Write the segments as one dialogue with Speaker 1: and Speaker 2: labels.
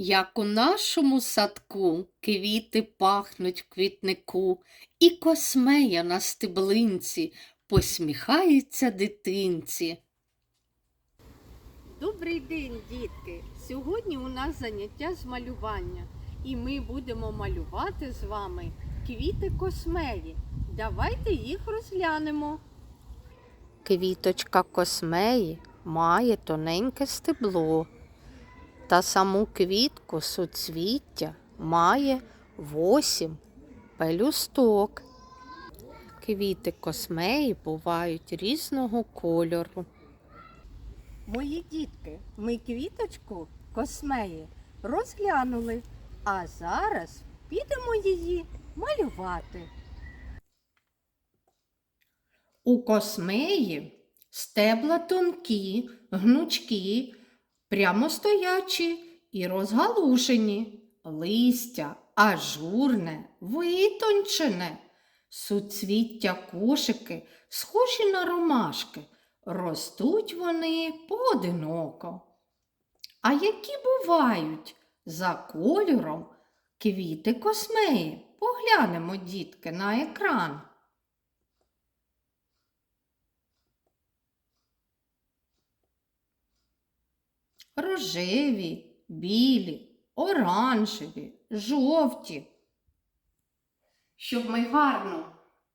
Speaker 1: Як у нашому садку квіти пахнуть в квітнику, і космея на стеблинці посміхається дитинці. Добрий день, дітки! Сьогодні у нас заняття з малювання, і ми будемо малювати з вами квіти космеї. Давайте їх розглянемо. Квіточка космеї має тоненьке стебло та саму квітку суцвіття має восім пелюсток. Квіти космеї бувають різного кольору. Мої дітки, ми квіточку космеї розглянули, а зараз підемо її малювати. У космеї стебла тонкі, гнучкі, прямостоячі і розгалужені, листя ажурне, витончене, суцвіття кошики, схожі на ромашки, ростуть вони поодиноко. А які бувають за кольором квіти космеї? Поглянемо, дітки, на екран. рожеві, білі, оранжеві, жовті. Щоб ми гарно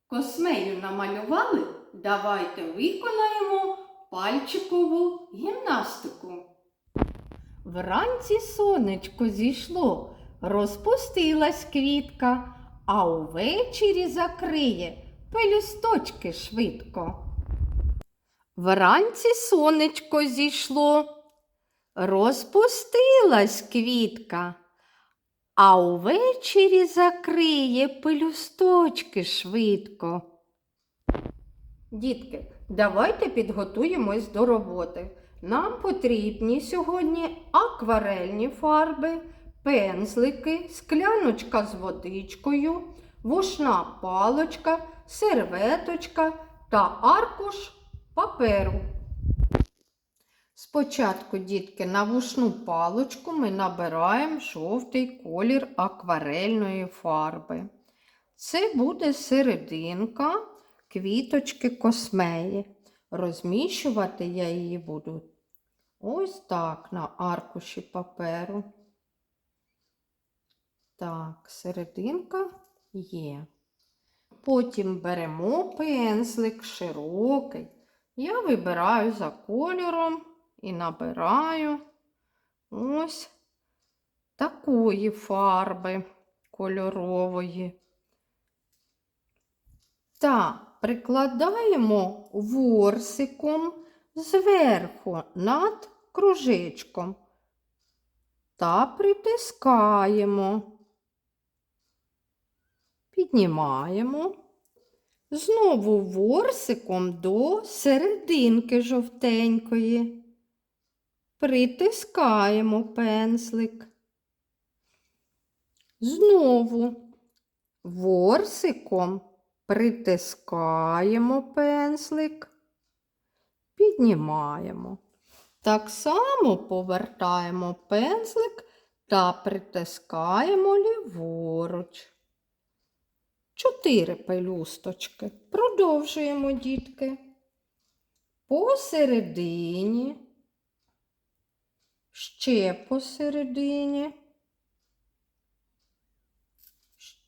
Speaker 1: космею намалювали, давайте виконаємо пальчикову гімнастику. Вранці сонечко зійшло, розпустилась квітка, а увечері закриє пелюсточки швидко. Вранці сонечко зійшло, Розпустилась квітка, а увечері закриє пелюсточки швидко. Дітки, давайте підготуємось до роботи. Нам потрібні сьогодні акварельні фарби, пензлики, скляночка з водичкою, вушна палочка, серветочка та аркуш паперу. Спочатку, дітки, на вушну паличку ми набираємо жовтий колір акварельної фарби. Це буде серединка квіточки космеї. Розміщувати я її буду ось так на аркуші паперу. Так, серединка є. Потім беремо пензлик широкий. Я вибираю за кольором і набираю ось такої фарби кольорової. Та прикладаємо ворсиком зверху над кружечком та притискаємо, піднімаємо. Знову ворсиком до серединки жовтенької. Притискаємо пензлик. Знову ворсиком притискаємо пензлик, піднімаємо. Так само повертаємо пензлик та притискаємо ліворуч. Чотири пелюсточки. Продовжуємо, дітки. Посередині, ще посередині,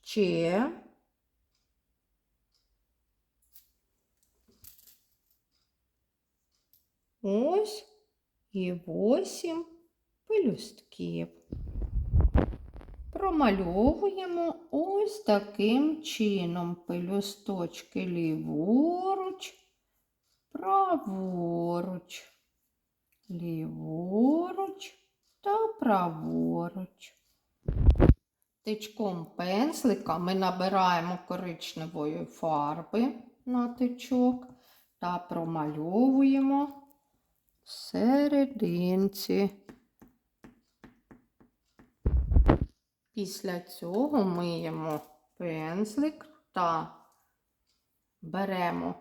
Speaker 1: ще. Ось і восім пелюстків промальовуємо ось таким чином пелюсточки ліворуч, праворуч, ліворуч та праворуч. Тичком пензлика ми набираємо коричневої фарби на тичок та промальовуємо серединці. Після цього миємо пензлик та беремо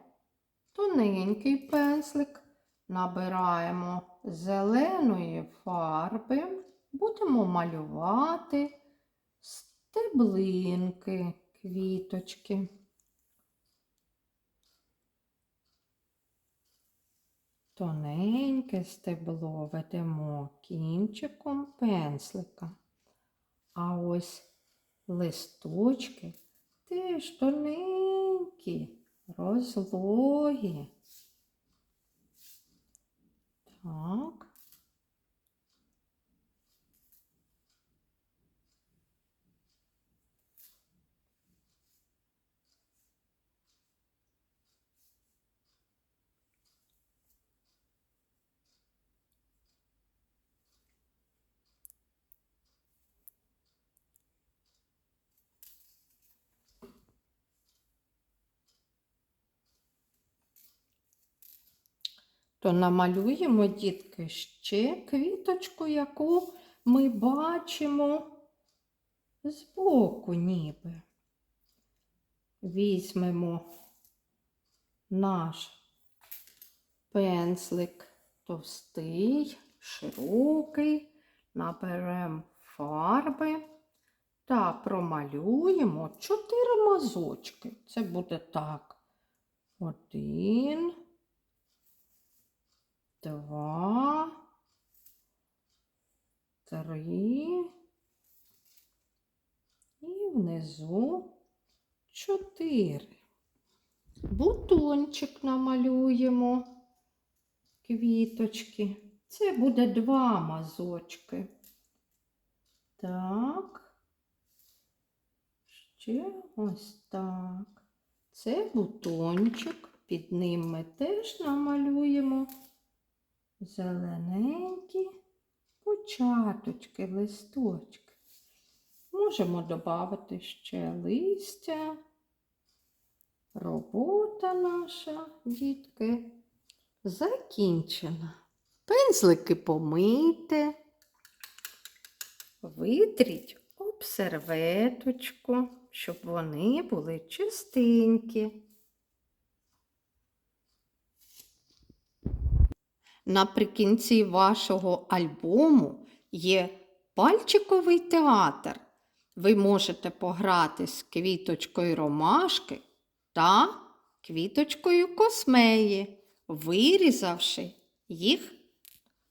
Speaker 1: тоненький пензлик, набираємо зеленої фарби, будемо малювати стеблинки, квіточки. Тоненьке стебло ведемо кінчиком пенслика. А ось листочки теж тоненькі, розлогі. Так. То намалюємо, дітки, ще квіточку, яку ми бачимо збоку ніби. Візьмемо наш пензлик товстий, широкий, наберемо фарби та промалюємо чотири мазочки. Це буде так. Один два, три і внизу чотири. Бутончик намалюємо квіточки. Це буде два мазочки. Так. Ще ось так. Це бутончик. Під ним ми теж намалюємо зелененькі початочки, листочки. Можемо додати ще листя. Робота наша, дітки, закінчена. Пензлики помийте, витріть об серветочку, щоб вони були чистенькі. Наприкінці вашого альбому є пальчиковий театр. Ви можете пограти з квіточкою ромашки та квіточкою космеї, вирізавши їх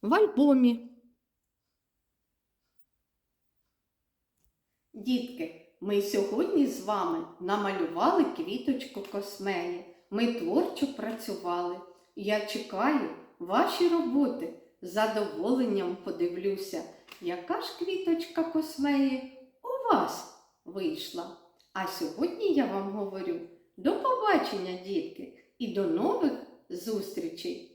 Speaker 1: в альбомі. Дітки, ми сьогодні з вами намалювали квіточку космеї. Ми творчо працювали. Я чекаю ваші роботи. З задоволенням подивлюся, яка ж квіточка космеї у вас вийшла. А сьогодні я вам говорю до побачення, дітки, і до нових зустрічей!